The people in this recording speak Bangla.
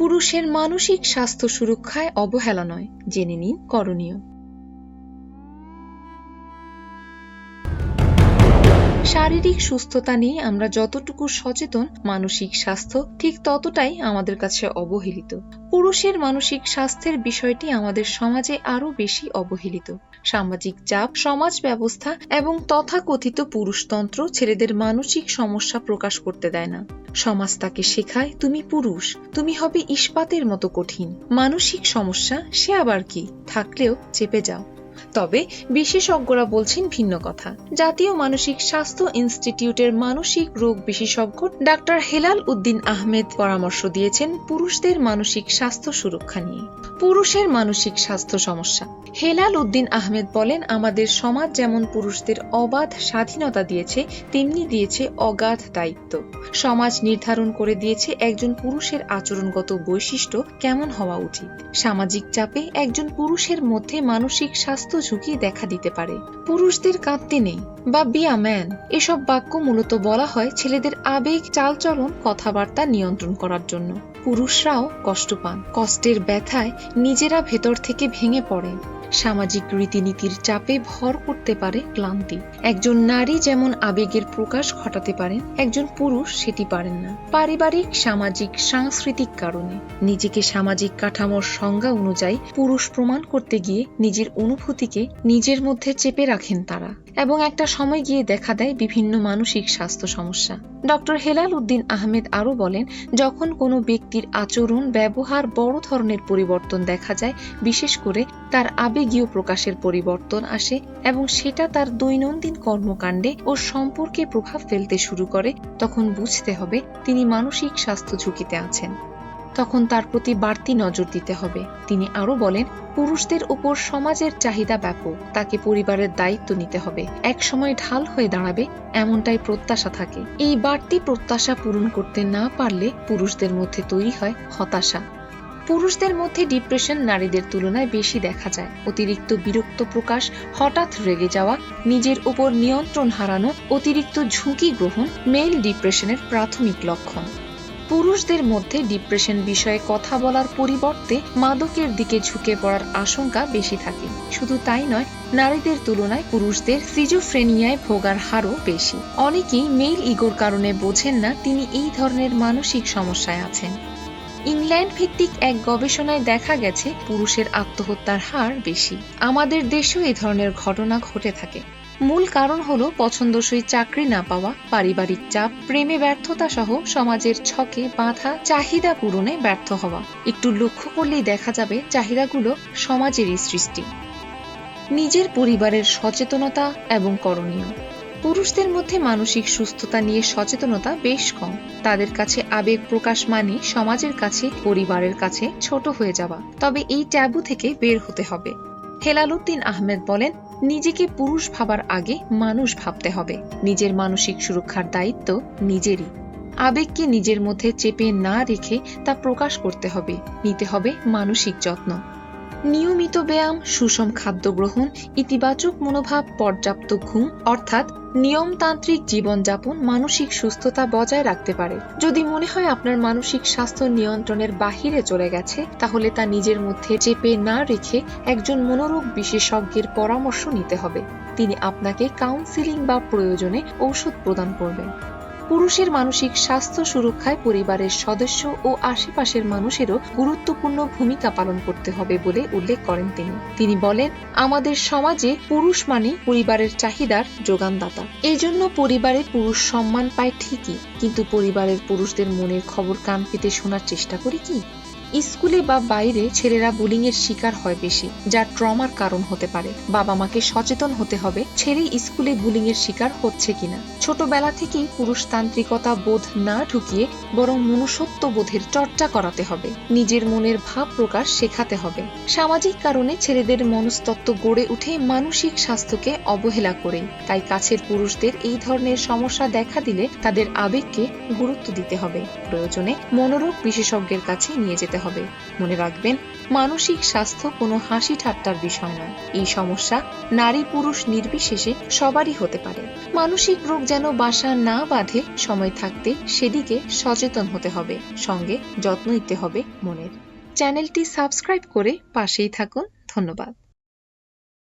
পুরুষের মানসিক স্বাস্থ্য সুরক্ষায় অবহেলা নয় জেনে নিন করণীয়। শারীরিক সুস্থতা নিয়ে আমরা যতটুকু সচেতন মানসিক স্বাস্থ্য, ঠিক ততটাই আমাদের কাছে অবহেলিত। পুরুষের মানসিক স্বাস্থ্যের বিষয়টি আমাদের সমাজে আরও বেশি অবহেলিত। সামাজিক চাপ, সমাজ ব্যবস্থা এবং তথাকথিত পুরুষতন্ত্র ছেলেদের মানসিক সমস্যা প্রকাশ করতে দেয় না। সমাজ তাকে শেখায়, তুমি পুরুষ, তুমি হবে ইস্পাতের মতো কঠিন। মানসিক সমস্যা, সে আবার কি? থাকলেও চেপে যাও। তবে বিশেষজ্ঞরা বলছেন ভিন্ন কথা। জাতীয় মানসিক স্বাস্থ্য ইনস্টিটিউটের মানসিক রোগ বিশেষজ্ঞ ডাক্তার হেলাল উদ্দিন আহমেদ পরামর্শ দিয়েছেন পুরুষদের মানসিক স্বাস্থ্য সুরক্ষা নিয়ে। পুরুষের মানসিক স্বাস্থ্য সমস্যা। হেলাল উদ্দিন আহমেদ বলেন, আমাদের সমাজ যেমন পুরুষদের অবাধ স্বাধীনতা দিয়েছে, তেমনি দিয়েছে অগাধ দায়িত্ব। সমাজ নির্ধারণ করে দিয়েছে একজন পুরুষের আচরণগত বৈশিষ্ট্য কেমন হওয়া উচিত। সামাজিক চাপে একজন পুরুষের মধ্যে মানসিক স্বাস্থ্য ঝুঁকি দেখা দিতে পারে। পুরুষদের কাঁদতে নেই। বা বিয়া ম্যান, এসব বাক্য মূলত বলা হয় ছেলেদের আবেগ, চালচলন, কথাবার্তা নিয়ন্ত্রণ করার জন্য। পুরুষরাও কষ্ট পান। কষ্টের ব্যথায় নিজেরা ভেতর থেকে ভেঙে পড়েন। সামাজিক রীতিনীতির চাপে ভর করতে পারে ক্লান্তি। একজন নারী যেমন আবেগের প্রকাশ ঘটাতে পারেন একজন পুরুষ সেটি পারেন না। পারিবারিক, সামাজিক, সাংস্কৃতিক কারণে। নিজেকে সামাজিক কাঠামোর সংজ্ঞা অনুযায়ী পুরুষ প্রমাণ করতে গিয়ে নিজের অনুভূতিকে নিজের মধ্যে চেপে রাখেন তারা। এবং একটা সময় গিয়ে দেখা দেয় বিভিন্ন মানসিক স্বাস্থ্য সমস্যা। ডক্টর হেলাল উদ্দিন আহমেদ আরও বলেন, যখন কোনো ব্যক্তির আচরণ, ব্যবহার বড় ধরনের পরিবর্তন দেখা যায়, বিশেষ করে তার আবেগীয় প্রকাশের পরিবর্তন আসে এবং সেটা তার দৈনন্দিন কর্মকাণ্ডে ও সম্পর্কে প্রভাব ফেলতে শুরু করে, তখন বুঝতে হবে তিনি মানসিক স্বাস্থ্য ঝুঁকিতে আছেন। তখন তার প্রতি বাড়তি নজর দিতে হবে। তিনি আরও বলেন, পুরুষদের উপর সমাজের চাহিদা ব্যাপক, তাকে পরিবারের দায়িত্ব নিতে হবে। এক সময় ঢাল হয়ে দাঁড়াবে, এমনটাই প্রত্যাশা থাকে। এই বাড়তি প্রত্যাশা পূরণ করতে না পারলে পুরুষদের মধ্যে তৈরি হয় হতাশা। পুরুষদের মধ্যে ডিপ্রেশন নারীদের তুলনায় বেশি দেখা যায়। অতিরিক্ত বিরক্ত প্রকাশ, হঠাৎ রেগে যাওয়া, নিজের উপর নিয়ন্ত্রণ হারানো, অতিরিক্ত ঝুঁকি গ্রহণ মেল ডিপ্রেশনের প্রাথমিক লক্ষণ। পুরুষদের মধ্যে ডিপ্রেশন বিষয়ে কথা বলার পরিবর্তে মাদকের দিকে ঝুঁকে পড়ার আশঙ্কা বেশি থাকে। শুধু তাই নয়, নারীদের তুলনায় পুরুষদের সিজোফ্রেনিয়ায় ভোগার হারও বেশি। অনেকেই মেল ইগোর কারণে বোঝেন না তিনি এই ধরনের মানসিক সমস্যায় আছেন। ইংল্যান্ড ভিত্তিক এক গবেষণায় দেখা গেছে, পুরুষের আত্মহত্যার হার বেশি। আমাদের দেশেও এ ধরনের ঘটনা ঘটে থাকে। মূল কারণ হলো পছন্দসই চাকরি না পাওয়া, পারিবারিক চাপ, প্রেমে ব্যর্থতা সহ সমাজের ছকে বাঁধা চাহিদা পূরণে ব্যর্থ হওয়া। একটু লক্ষ্য করলেই দেখা যাবে চাহিদাগুলো সমাজেরই সৃষ্টি। নিজের পরিবারের সচেতনতা এবং করণীয়। পুরুষদের মধ্যে মানসিক সুস্থতা নিয়ে সচেতনতা বেশ কম। তাদের কাছে আবেগ প্রকাশ মানে সমাজের কাছে, পরিবারের কাছে ছোট হয়ে যাওয়া। তবে এই ট্যাবু থেকে বের হতে হবে। হেলালুদ্দিন আহমেদ বলেন নিজেকে পুরুষ ভাবার আগে মানুষ ভাবতে হবে। নিজের মানসিক সুরক্ষার দায়িত্ব নিজেরই। আবেগকে নিজের মধ্যে চেপে না রেখে তা প্রকাশ করতে হবে। নিতে হবে মানসিক যত্ন। নিয়মিত ব্যায়াম, সুষম খাদ্য গ্রহণ, ইতিবাচক মনোভাব, পর্যাপ্ত ঘুম, অর্থাৎ নিয়মতান্ত্রিক জীবনযাপন, মানসিক সুস্থতা বজায় রাখতে পারে। যদি মনে হয় আপনার মানসিক স্বাস্থ্য নিয়ন্ত্রণের বাহিরে চলে গেছে, তাহলে তা নিজের মধ্যে চেপে না রেখে একজন মনোরোগ বিশেষজ্ঞের পরামর্শ নিতে হবে। তিনি আপনাকে কাউন্সিলিং বা প্রয়োজনে ঔষধ প্রদান করবেন। পুরুষের মানসিক স্বাস্থ্য সুরক্ষায় পরিবারের সদস্য ও আশেপাশের মানুষেরও গুরুত্বপূর্ণ ভূমিকা পালন করতে হবে বলে উল্লেখ করেন তিনি। তিনি বলেন, আমাদের সমাজে পুরুষ মানে পরিবারের চাহিদার যোগানদাতা। এই জন্য পরিবারে পুরুষ সম্মান পায় ঠিকই, কিন্তু পরিবারের পুরুষদের মনের খবর কান পেতে শোনার চেষ্টা করি কি? স্কুলে বা বাইরে ছেলেরা বুলিং এর শিকার হয় বেশি, যা ট্রমার কারণ হতে পারে। বাবা মাকে সচেতন হতে হবে ছেলে স্কুলে বুলিং এর শিকার হচ্ছে কিনা। ছোটবেলা থেকেই পুরুষতান্ত্রিকতা বোধ না ঢুকিয়ে বরং মনুষ্যত্ব বোধের চর্চা করাতে হবে। নিজের মনের ভাব প্রকাশ শেখাতে হবে। সামাজিক কারণে ছেলেদের মনস্তত্ত্ব গড়ে উঠে মানসিক স্বাস্থ্যকে অবহেলা করে তাই কাছের পুরুষদের এই ধরনের সমস্যা দেখা দিলে তাদের আবেগকে গুরুত্ব দিতে হবে। প্রয়োজনে মনোরোগ বিশেষজ্ঞের কাছে নিয়ে যেতে হবে। মনে রাখবেন, মানসিক স্বাস্থ্য কোনো হাসি ঠাট্টার বিষয় নয়। এই সমস্যা নারী পুরুষ নির্বিশেষে সবারই হতে পারে। মানসিক রোগ যেন বাসা না বাঁধে, সময় থাকতে সেদিকে সচেতন হতে হবে। সঙ্গে যত্ন নিতে হবে মনের। চ্যানেলটি সাবস্ক্রাইব করে পাশেই থাকুন। ধন্যবাদ।